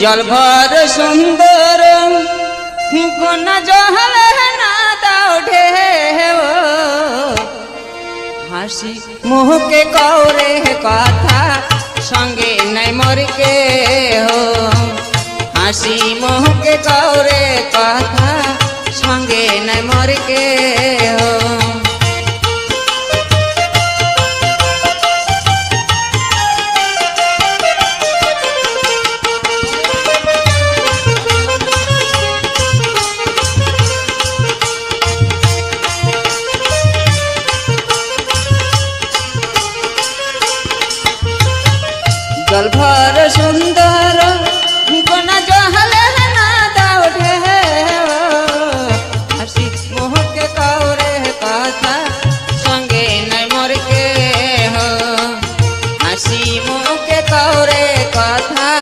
জল ভর সুন্দর। কোন জহল না ঢেউ হাসি মুহকে কৌরে কথা, সঙ্গে নাই মরকে হো হাসি মুহকে কৌরে কথা, সঙ্গে নাই মরকে জল ভরা সুন্দর